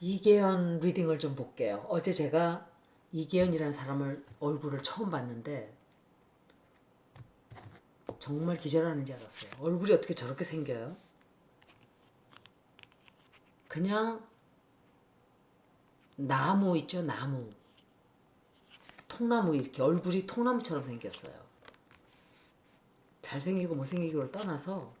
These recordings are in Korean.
이계연 리딩을 좀 볼게요. 어제 제가 이계연이라는 사람을 얼굴을 처음 봤는데 정말 기절하는 줄 알았어요. 얼굴이 어떻게 저렇게 생겨요? 그냥 나무 있죠, 나무. 통나무 이렇게 얼굴이 통나무처럼 생겼어요. 잘생기고 못생기고를 떠나서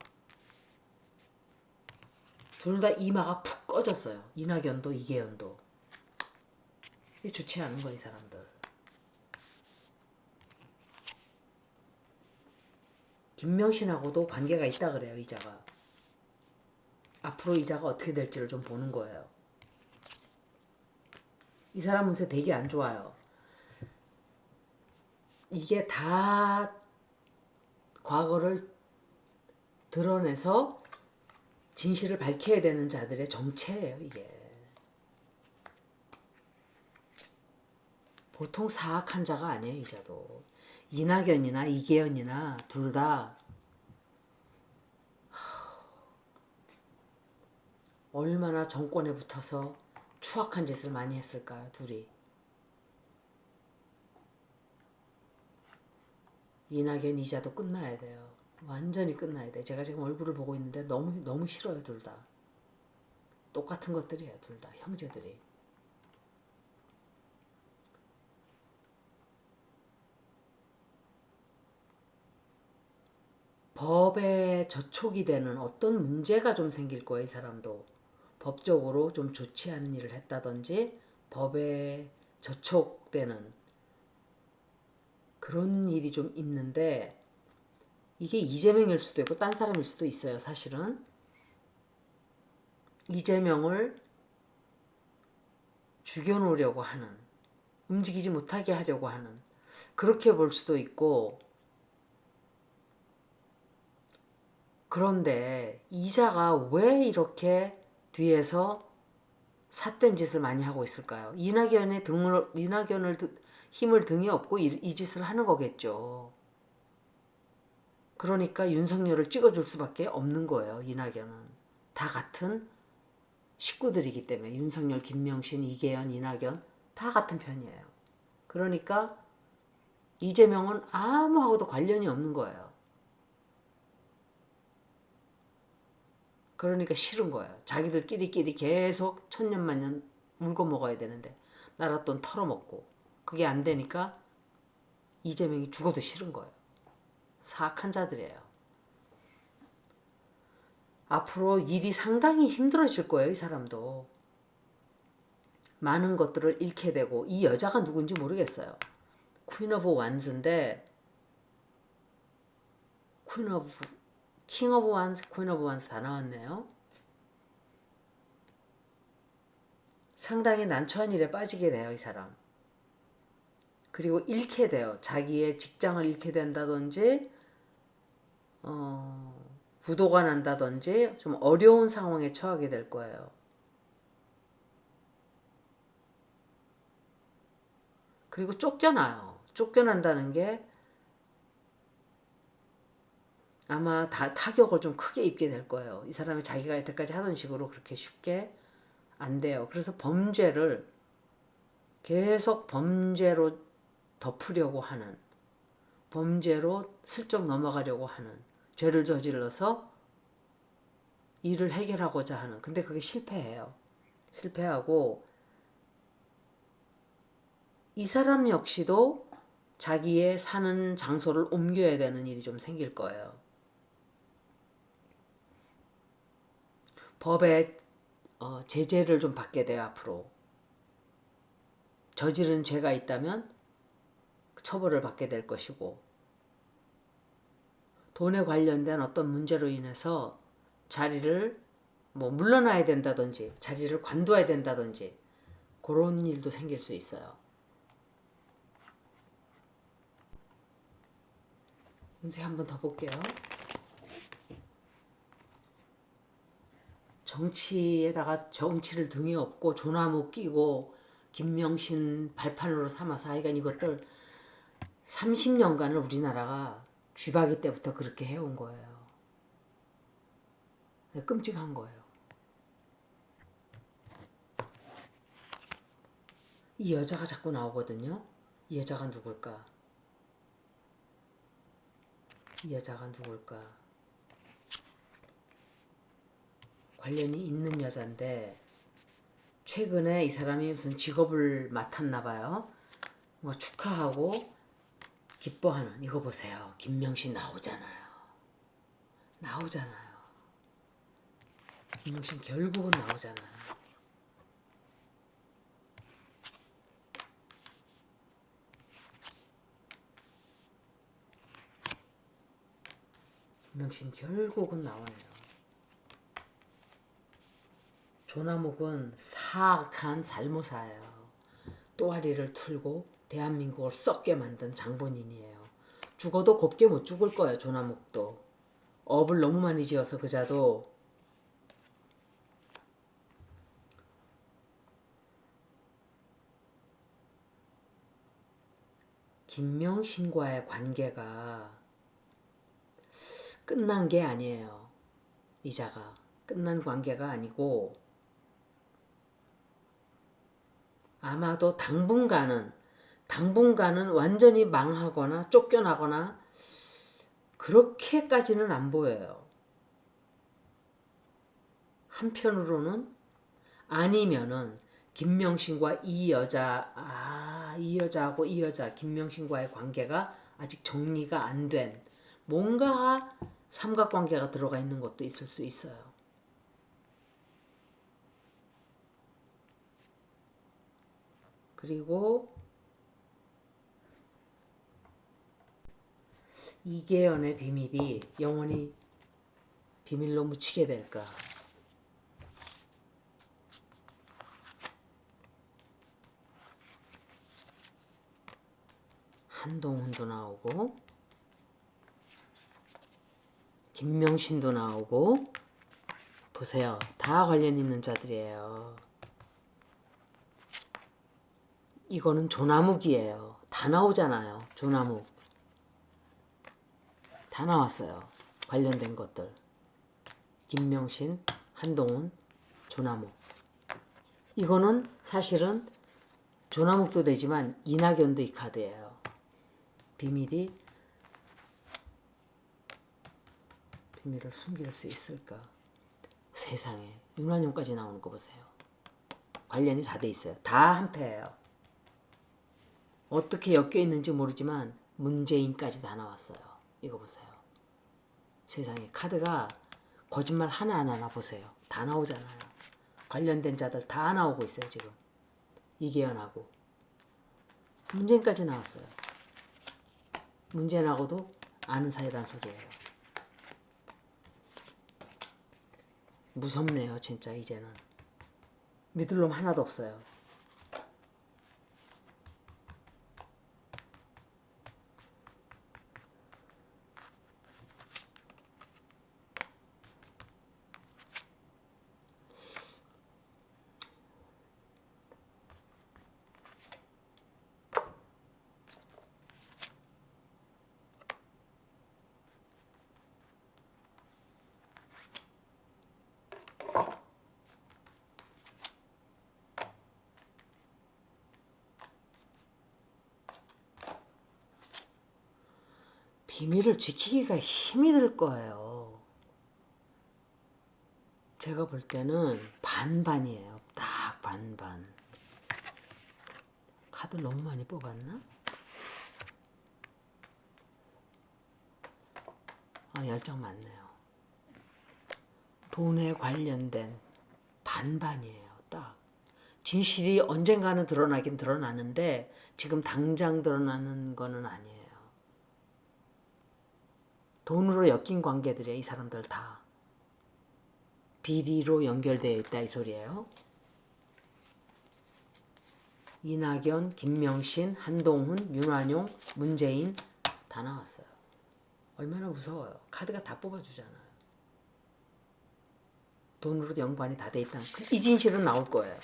둘 다 이마가 푹 꺼졌어요. 이낙연도 이계연도. 이게 좋지 않은 거이 사람들. 김명신하고도 관계가 있다 그래요 이자가. 앞으로 이자가 어떻게 될지를 좀 보는 거예요. 이 사람 운세 되게 안 좋아요. 이게 다 과거를 드러내서 진실을 밝혀야 되는 자들의 정체예요, 이게. 보통 사악한 자가 아니에요, 이 자도. 이낙연이나 이계연이나 둘 다 얼마나 정권에 붙어서 추악한 짓을 많이 했을까요, 둘이. 이낙연 이자도 끝나야 돼요. 완전히 끝나야 돼. 제가 지금 얼굴을 보고 있는데 너무 너무 싫어요, 둘 다. 똑같은 것들이에요, 둘 다. 형제들이. 법에 저촉이 되는 어떤 문제가 좀 생길 거예요, 이 사람도. 법적으로 좀 좋지 않은 일을 했다든지 법에 저촉되는 그런 일이 좀 있는데 이게 이재명일 수도 있고 딴 사람일 수도 있어요. 사실은 이재명을 죽여놓으려고 하는 움직이지 못하게 하려고 하는 그렇게 볼 수도 있고 그런데 이자가 왜 이렇게 뒤에서 삿된 짓을 많이 하고 있을까요? 이낙연의 등을 이낙연을 힘을 등에 업고 이, 이 짓을 하는 거겠죠. 그러니까 윤석열을 찍어줄 수밖에 없는 거예요. 이낙연은 다 같은 식구들이기 때문에 윤석열, 김명신, 이계연, 이낙연 다 같은 편이에요. 그러니까 이재명은 아무하고도 관련이 없는 거예요. 그러니까 싫은 거예요. 자기들끼리끼리 계속 천년만년 울고 먹어야 되는데 나라 돈 털어먹고 그게 안 되니까 이재명이 죽어도 싫은 거예요. 사악한 자들이에요. 앞으로 일이 상당히 힘들어질 거예요, 이 사람도. 많은 것들을 잃게 되고 이 여자가 누군지 모르겠어요. 퀸 오브 완즈인데 퀸 오브 킹 오브 완즈, 퀸 오브 완즈 다 나왔네요. 상당히 난처한 일에 빠지게 돼요, 이 사람. 그리고 잃게 돼요. 자기의 직장을 잃게 된다든지, 어, 부도가 난다든지, 좀 어려운 상황에 처하게 될 거예요. 그리고 쫓겨나요. 쫓겨난다는 게 아마 다 타격을 좀 크게 입게 될 거예요. 이 사람이 자기가 여태까지 하던 식으로 그렇게 쉽게 안 돼요. 그래서 범죄를 계속 범죄로 덮으려고 하는 범죄로 슬쩍 넘어가려고 하는 죄를 저질러서 일을 해결하고자 하는 근데 그게 실패해요. 실패하고 이 사람 역시도 자기의 사는 장소를 옮겨야 되는 일이 좀 생길 거예요. 법에 어, 제재를 좀 받게 돼요 앞으로 저지른 죄가 있다면 처벌을 받게 될 것이고 돈에 관련된 어떤 문제로 인해서 자리를 뭐 물러나야 된다든지 자리를 관둬야 된다든지 그런 일도 생길 수 있어요. 운세 한번 더 볼게요. 정치에다가 정치를 등에 업고 조나무 끼고 김명신 발판으로 삼아서 하여간 이것들 30년간을 우리나라가 쥐바기 때부터 그렇게 해온 거예요. 끔찍한 거예요. 이 여자가 자꾸 나오거든요. 이 여자가 누굴까? 이 여자가 누굴까? 관련이 있는 여잔데 최근에 이 사람이 무슨 직업을 맡았나 봐요. 뭐 축하하고 기뻐하는 이거 보세요. 김명신 나오잖아요. 나오잖아요. 김명신 결국은 나오잖아요. 김명신 결국은 나오네요. 조나묵은 사악한 살모사예요. 또아리를 틀고 대한민국을 썩게 만든 장본인이에요. 죽어도 곱게 못 죽을 거예요. 조나묵도. 업을 너무 많이 지어서 그자도 김명신과의 관계가 끝난 게 아니에요. 이자가 끝난 관계가 아니고 아마도 당분간은 당분간은 완전히 망하거나 쫓겨나거나 그렇게까지는 안 보여요. 한편으로는 아니면은 김명신과 이 여자 아, 이 여자하고 이 여자 김명신과의 관계가 아직 정리가 안 된 뭔가 삼각관계가 들어가 있는 것도 있을 수 있어요. 그리고 이계연의 비밀이 영원히 비밀로 묻히게 될까? 한동훈도 나오고 김명신도 나오고 보세요. 다 관련 있는 자들이에요. 이거는 조나묵이에요. 다 나오잖아요. 조나묵. 다 나왔어요. 관련된 것들. 김명신, 한동훈, 조나묵. 이거는 사실은 조나묵도 되지만 이낙연도 이 카드예요. 비밀이 비밀을 숨길 수 있을까? 세상에 윤환용까지 나오는 거 보세요. 관련이 다 돼 있어요. 다 한패예요. 어떻게 엮여 있는지 모르지만 문재인까지 다 나왔어요. 이거 보세요. 세상에 카드가 거짓말 하나 안 하나 보세요. 다 나오잖아요. 관련된 자들 다 나오고 있어요 지금. 이계연하고 문재인까지 나왔어요. 문재인하고도 아는 사이란 소리예요. 무섭네요 진짜 이제는. 믿을 놈 하나도 없어요. 비밀을 지키기가 힘이 들 거예요. 제가 볼 때는 반반이에요. 딱 반반. 카드 너무 많이 뽑았나? 아, 열정 많네요. 돈에 관련된 반반이에요. 딱. 진실이 언젠가는 드러나긴 드러나는데 지금 당장 드러나는 거는 아니에요. 돈으로 엮인 관계들이에요. 이 사람들 다. 비리로 연결되어 있다 이 소리예요. 이낙연, 김명신, 한동훈, 윤완용, 문재인 다 나왔어요. 얼마나 무서워요. 카드가 다 뽑아주잖아요. 돈으로 연관이 다 돼 있다는 거. 이 진실은 나올 거예요.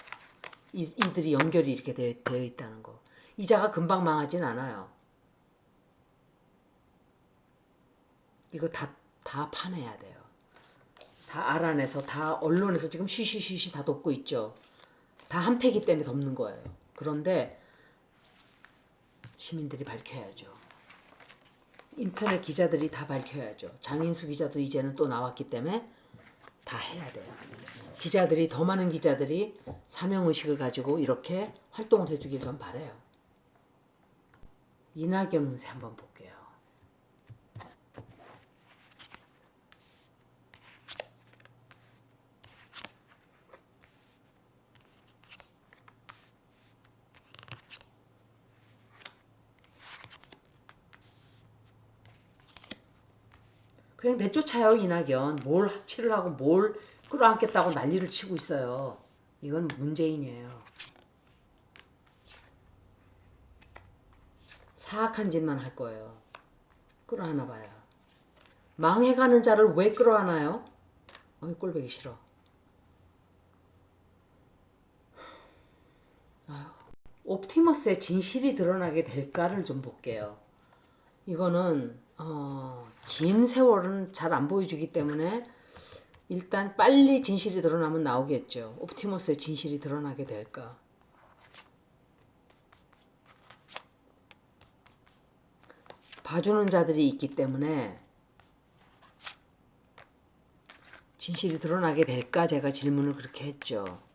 이, 이들이 연결이 이렇게 되어 있다는 거. 이자가 금방 망하진 않아요. 이거 다, 다 파내야 돼요. 다 알아내서 다 언론에서 지금 쉬쉬쉬쉬 다 덮고 있죠. 다 한 패기 때문에 덮는 거예요. 그런데 시민들이 밝혀야죠. 인터넷 기자들이 다 밝혀야죠. 장인수 기자도 이제는 또 나왔기 때문에 다 해야 돼요. 기자들이 더 많은 기자들이 사명 의식을 가지고 이렇게 활동을 해주길 전 바래요. 이낙연 운세 한번 볼게요. 그냥 내쫓아요 이낙연. 뭘 합치를 하고 뭘 끌어안겠다고 난리를 치고 있어요. 이건 문재인이에요. 사악한 짓만 할 거예요. 끌어안아 봐요. 망해가는 자를 왜 끌어안아요? 어이 꼴보기 싫어. 옵티머스의 진실이 드러나게 될까를 좀 볼게요. 이거는 어, 긴 세월은 잘 안 보여주기 때문에 일단 빨리 진실이 드러나면 나오겠죠. 옵티머스의 진실이 드러나게 될까. 봐주는 자들이 있기 때문에 진실이 드러나게 될까 제가 질문을 그렇게 했죠.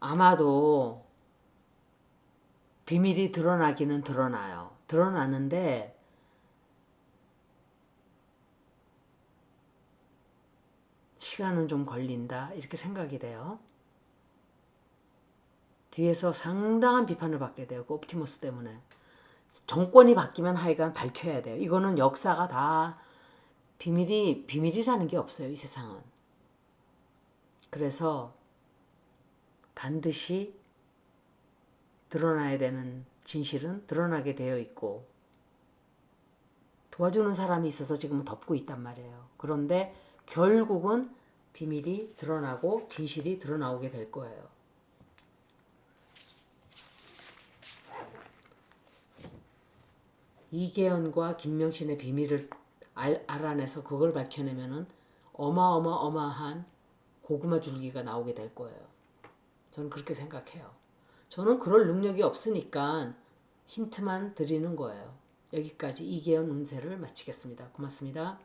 아마도 비밀이 드러나기는 드러나요. 드러나는데 시간은 좀 걸린다 이렇게 생각이 돼요. 뒤에서 상당한 비판을 받게 돼요. 그 옵티머스 때문에. 정권이 바뀌면 하여간 밝혀야 돼요. 이거는 역사가 다 비밀이 비밀이라는 게 없어요. 이 세상은. 그래서 반드시 드러나야 되는 진실은 드러나게 되어 있고 도와주는 사람이 있어서 지금은 덮고 있단 말이에요. 그런데 결국은 비밀이 드러나고 진실이 드러나오게 될 거예요. 이계연과 김명신의 비밀을 알, 알아내서 그걸 밝혀내면 은 어마어마어마한 고구마 줄기가 나오게 될 거예요. 저는 그렇게 생각해요. 저는 그럴 능력이 없으니까 힌트만 드리는 거예요. 여기까지 이계연 운세를 마치겠습니다. 고맙습니다.